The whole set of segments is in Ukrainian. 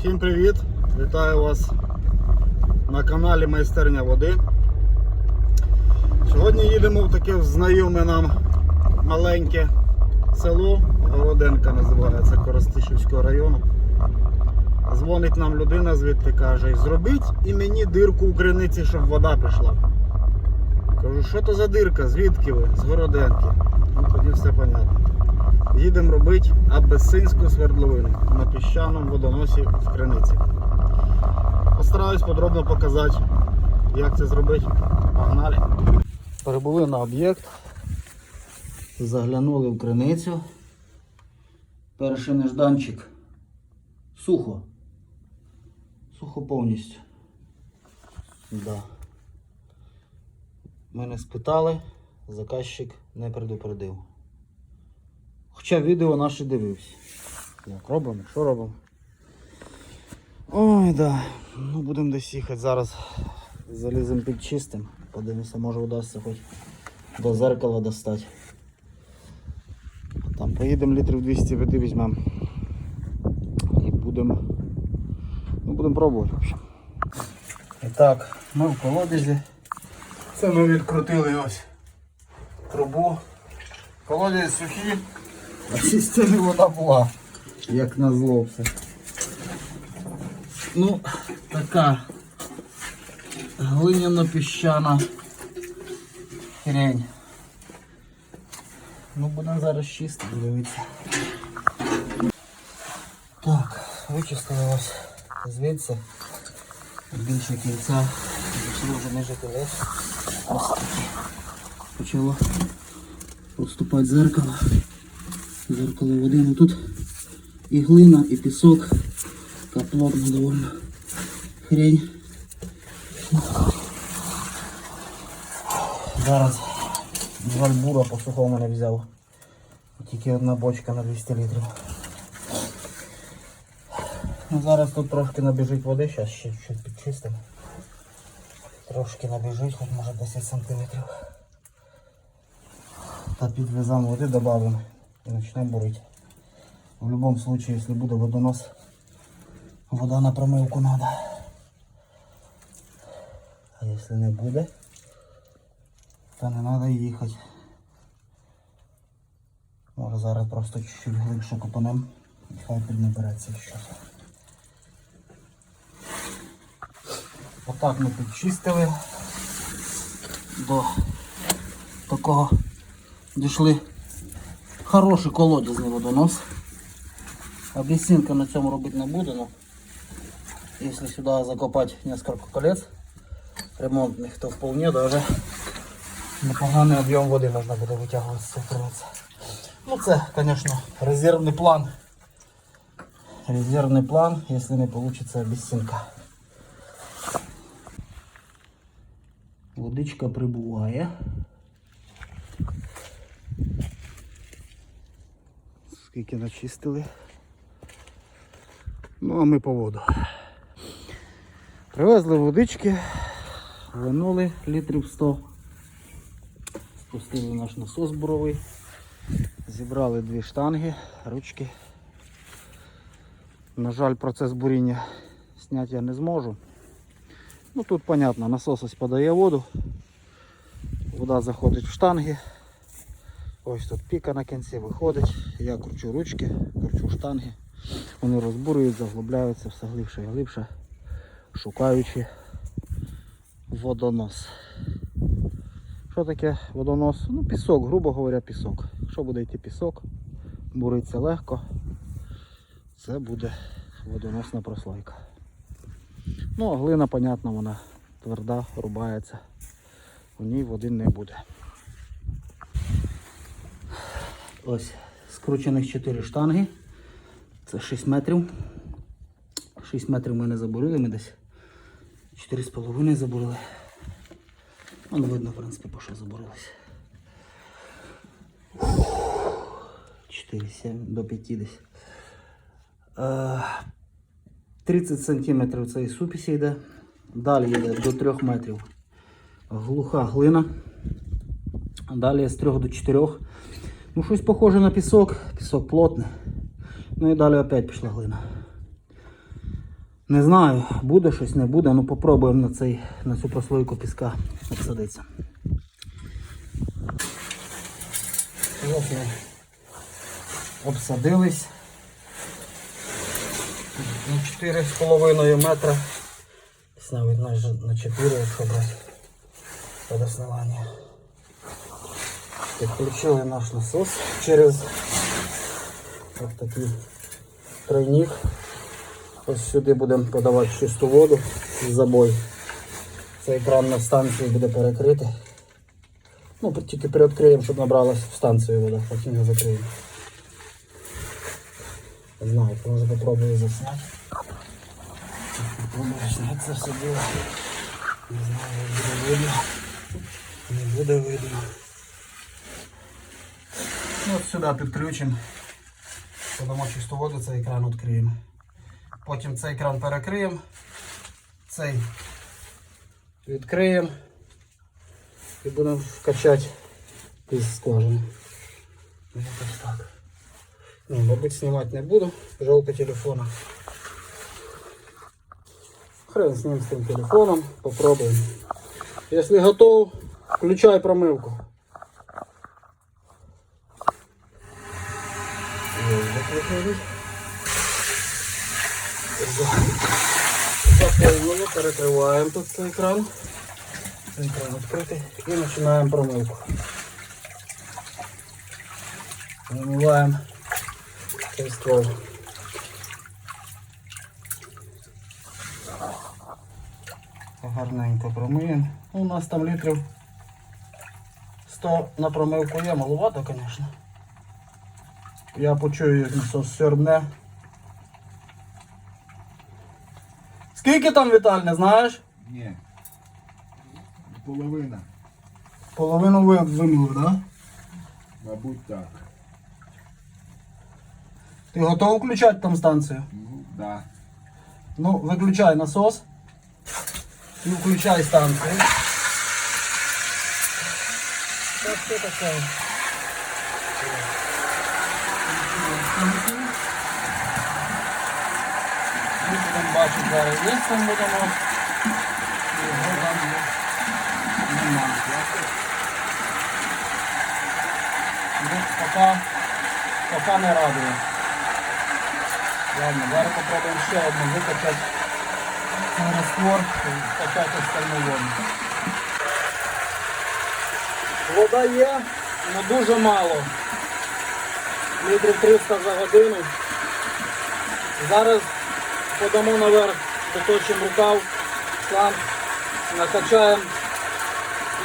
Всім привіт! Вітаю вас на каналі Майстерня води. Сьогодні їдемо в таке знайоме нам маленьке село, Городенка називається Коростишівського району. Дзвонить нам людина звідти каже, зробіть і мені дирку у криниці, щоб вода пішла. Кажу, що то за дирка? Звідки ви? З Городенки. Ну тоді все понятно. Їдемо робити абесинську свердловину на піщаному водоносі в криниці. Постараюсь подробно показати, як це зробити. Погнали. Прибули на об'єкт, заглянули в криницю. Перший нежданчик. Сухо. Сухо повністю. Да. Мене спитали, заказчик не предупредив. Хоча відео наше дивився. Як робимо, що робимо? Ой, да. Ну будемо десь їхати зараз. Заліземо під чистим. Подивимося, може вдасться хоч до зеркала достати. Там поїдемо літрів 200 води візьмемо. І будемо. Ну, будемо пробувати. І так, ми в колодязі. Це ми відкрутили ось трубу. Колодязь сухі. А в системі вода була, як назло все. Ну, така глиняно-піщана хрень. Ну, будемо зараз чистити, дивіться. Так, вичистили ось звідси. Більше кільця. Почало вже не жити лес. Почало поступати зеркало Зеркало води. Ну тут і глина, і пісок. Така плотна довольно хрень. Зараз бура по сухому не взяв. Тільки одна бочка на 200 літрів. Ну, зараз тут трошки набіжить води, зараз ще чуть підчистимо. Трошки набіжить, хоч може 10 сантиметрів. Та підвеземо води, додамо и начнем бурить. В любом случае, если буде водонос, вода на промивку надо. А если не буде, то не надо їхати. Може зараз просто чуть-чуть глибше копанем і хай піднабереться щось. Отак ми підчистили до такого дійшли Хороший колодязний водонос. Обіцінка на цьому робити не буду, но если сюда закопать несколько колец ремонтных, то вполне даже непоганий об'єм води можна буде витягувати з цих криниць. Ну це, конечно, резервний план. Резервний план, если не получится обіцінка. Водичка прибуває. Скільки начистили. Ну а ми по воду. Привезли водички, винули літрів 100, спустили наш насос буровий, зібрали дві штанги, ручки. На жаль, процес буріння зняти я не зможу. Ну тут, понятно, насос ось подає воду, вода заходить в штанги. Ось тут піка на кінці виходить, я кручу ручки, кручу штанги, вони розбурюють, заглубляються все глибше і глибше, шукаючи водонос. Що таке водонос? Ну пісок, грубо говоря, пісок. Якщо буде йти пісок, буриться легко, це буде водоносна прослойка. Ну а глина, понятно, вона тверда, рубається, у ній води не буде. Ось скручених 4 штанги. Це 6 метрів. 6 метрів ми не забурили, ми десь 4,5 забурили. Воно видно, в принципі, по що забурилось. 4,7 до 5 десь. Е, 30 см цієї супісі йде. Далі йде до 3 метрів. Глуха глина. Далі з 3 до 4 Ну, щось похоже на пісок, пісок плотний. Ну і далі опять пішла глина. Не знаю, буде щось, не буде, ну попробуємо на, цей, на цю прослойку піска обсадитися. Ось обсадились. На 4,5 метра. Навіть на, на 4, якщо брати водоснування. Підключили наш насос через ось такий тройник. Ось сюди будемо подавати чисту воду з забой. Цей кран на станції буде перекритий. Ну, тільки переоткриємо, щоб набралась в станцію вода, потім його закриємо. Не знаю, може попробую засняти. Попробую зняти все діло. Не знаю, буде видно. Не буде видно. Ну, от сюди підключимо. Подамо чисту воду, цей кран відкриємо. Потім цей кран перекриємо. Цей відкриємо. І будемо качати із скважини. Ну, якось. Ну, мабуть, знімати не буду. Жалко телефона. Хрен з ним з тим телефоном. Попробуємо. Якщо готов, включай промивку. Ось, Заповнили, перекриваємо тут цей кран. Цей кран відкритий і починаємо промивку. Вимиваємо цей ствол. Гарненько промиємо. У нас там літрів 100 на промивку є, маловато, звісно. Я почую, як насос сьорбне. Скільки там Віталь, не знаєш? Ні. Половина. Половину ви вимілив, так? Да? Мабуть так. Ти готовий включати там станцію? Ну, да. Ну, виключай насос. І включай станцію. Так, що таке? Бачити зараз є будемо. Його там. Нема. Не радує. Ладно, зараз попробуємо ще одну викачати цей раствор качати остальну воду. Вода є, але дуже мало. Літрів 300 за годину. Зараз подамо наверх, доточимо рукав, шланг, накачаємо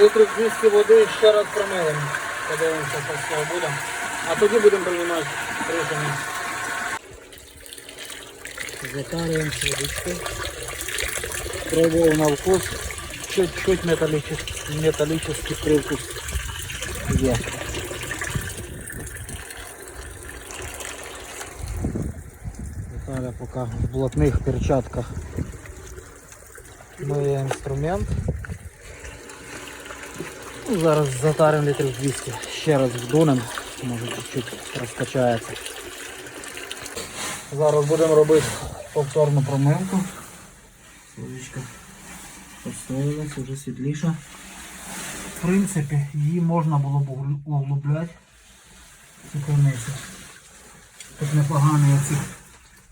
літрів 200 води і ще раз промилимо. Подивимося, що з цього буде. А тоді будемо приймати рішення. Затарюємо водичку. Пробовал на вкус. Чуть-чуть металлический, металлический привкус есть. Виталя пока в блатных перчатках миє інструмент. Ну, зараз затаримо літрів 200. Ще раз вдунемо, може чуть-чуть розкачається. Зараз будемо робити повторну промивку. Водичка поставилась, вже світліша. В принципі, її можна було б углубляти. Тут непоганий оцих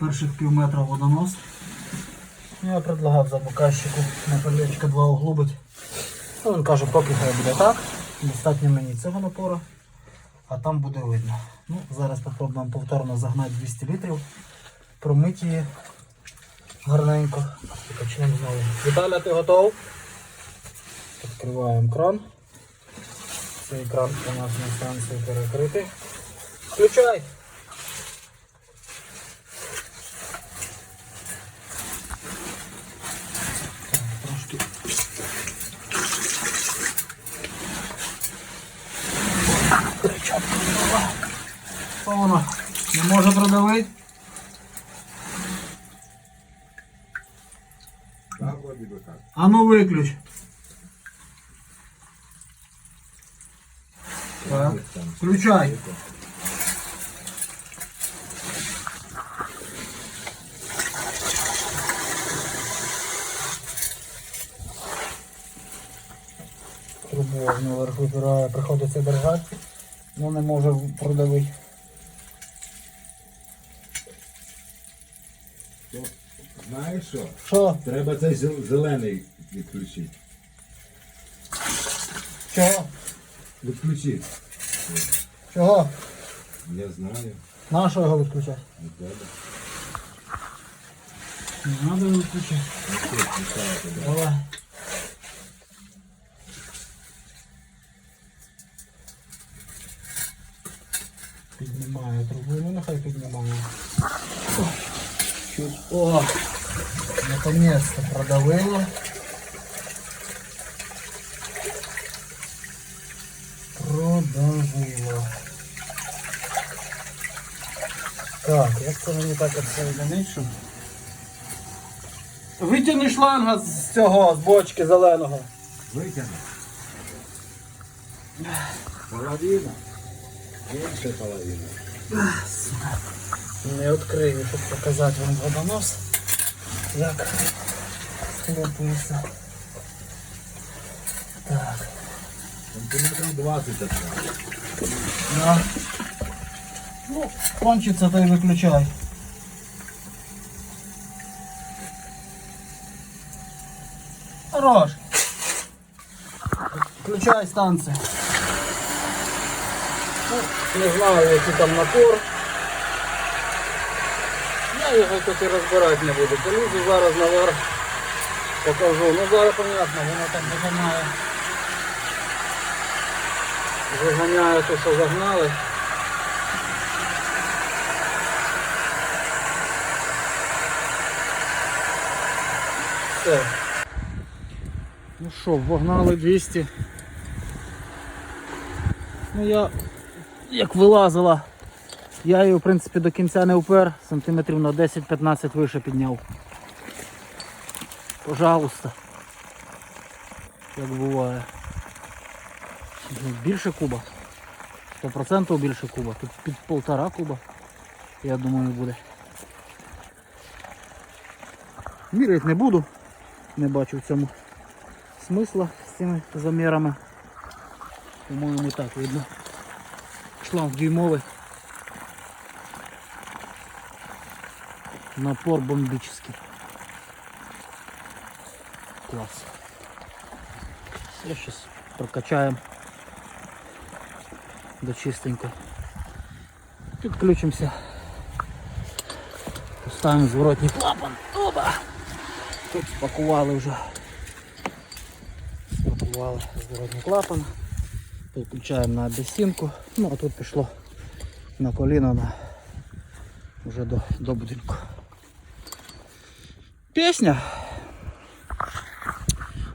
перших пів метра водонос. Я предлагав замикальщику на колечко два углубить. Ну, він каже, поки хай буде так. Достатньо мені цього напору, а там буде видно. Ну, зараз попробуємо повторно загнати 200 літрів, промити її гарненько. І почнемо знову. Віталя, ти готов? Відкриваємо кран. Цей кран у нас на станції перекритий. Включай! Що воно? Не може продавити? А ну виключ. Так. Включай. Трубу наверху збираю. приходиться держати, але не може продавити. Знаєш що? Що? Треба цей зел- зелений відключити. Чого? Відключити. Чого? Я знаю. На що його відключати? Не треба. Не треба відключати. Давай. Піднімає трубу, ну нехай піднімає. Наконец-то продавило. Продавило. Так, як це мені так відсоединить, щоб... Витягни шланга з цього, з бочки зеленого. Витягни. Половина. Інша половина. Не відкрию, щоб показати вам водонос. Як схлопується. Так. Сантиметрів 20 оставить. Да. Ну, кончиться, то й виключай. Хорош. Включай станцію. Ну, не знаю, який там напор. Його тут і розбирати не буду. Полізу зараз наверх. Покажу. Ну зараз понятно, воно там виганяє. Виганяє те, що загнали. Все. Ну що, вогнали 200. Ну я як вилазила, я її в принципі до кінця не упер, сантиметрів на 10-15 вище підняв. Пожалуйста. Як буває. Ну, Більше куба. 100% більше куба. Тут під полтора куба. Я думаю буде. Міряти не буду. Не бачу в цьому смисла з цими замірами. По-моєму так видно. Шланг дюймовий. Напор бомбический. Класс. Я сейчас прокачаем до чистенько. Підключимося. Поставимо зворотній клапан. Оба! Тут спакували вже. Спакували зворотній клапан. Підключаємо на бесінку. Ну а тут пішло на коліно на вже до, до будинку. Пісня.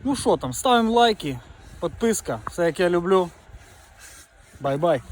Ну що там, ставимо лайки, підписка, все як я люблю. Бай-бай.